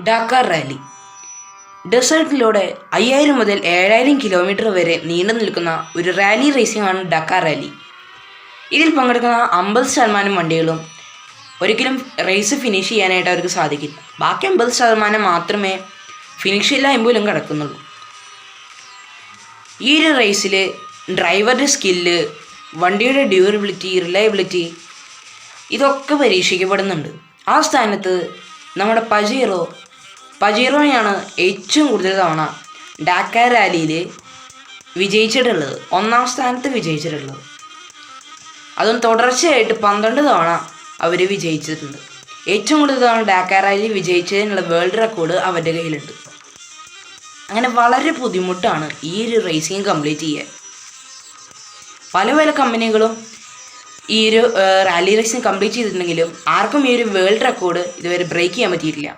ഡാക്കാർ rally. ഡെസേർട്ടിലൂടെ അയ്യായിരം മുതൽ ഏഴായിരം കിലോമീറ്റർ വരെ നീണ്ടു നിൽക്കുന്ന ഒരു റാലി റേസിംഗ് ആണ് ഡക്കാർ റാലി. ഇതിൽ പങ്കെടുക്കുന്ന അമ്പത് ശതമാനം വണ്ടികളും ഒരിക്കലും റേസ് ഫിനിഷ് ചെയ്യാനായിട്ട് അവർക്ക് സാധിക്കില്ല. ബാക്കി അമ്പത് ശതമാനം മാത്രമേ ഫിനിഷ് ഇല്ലായ്മയിലും കിടക്കുന്നുള്ളൂ. ഈ ഒരു റേസിൽ ഡ്രൈവറുടെ സ്കില്ല് വണ്ടിയുടെ ഡ്യൂറബിലിറ്റി റിലയബിലിറ്റി ഇതൊക്കെ പരീക്ഷിക്കപ്പെടുന്നുണ്ട്. ആ സ്ഥാനത്ത് നമ്മുടെ പജീറോ. പജീറോയാണ് ഏറ്റവും കൂടുതൽ തവണ ഡാക്ക റാലിയിൽ വിജയിച്ചിട്ടുള്ളത്. ഒന്നാം സ്ഥാനത്ത് വിജയിച്ചിട്ടുള്ളത്. അതും തുടർച്ചയായിട്ട് പന്ത്രണ്ട് തവണ അവർ വിജയിച്ചിട്ടുണ്ട്. ഏറ്റവും കൂടുതൽ തവണ ഡാക്ക റാലി വിജയിച്ചതിനുള്ള വേൾഡ് റെക്കോർഡ് അവരുടെ കയ്യിലുണ്ട്. അങ്ങനെ വളരെ ബുദ്ധിമുട്ടാണ് ഈ ഒരു റേസിങ് കംപ്ലീറ്റ് ചെയ്യാൻ. പല പല കമ്പനികളും ഈ ഒരു റാലി റേസിംഗ് കംപ്ലീറ്റ് ചെയ്തിട്ടുണ്ടെങ്കിലും ആർക്കും ഈ ഒരു വേൾഡ് റെക്കോർഡ് ഇതുവരെ ബ്രേക്ക് ചെയ്യാൻ പറ്റിയിട്ടില്ല.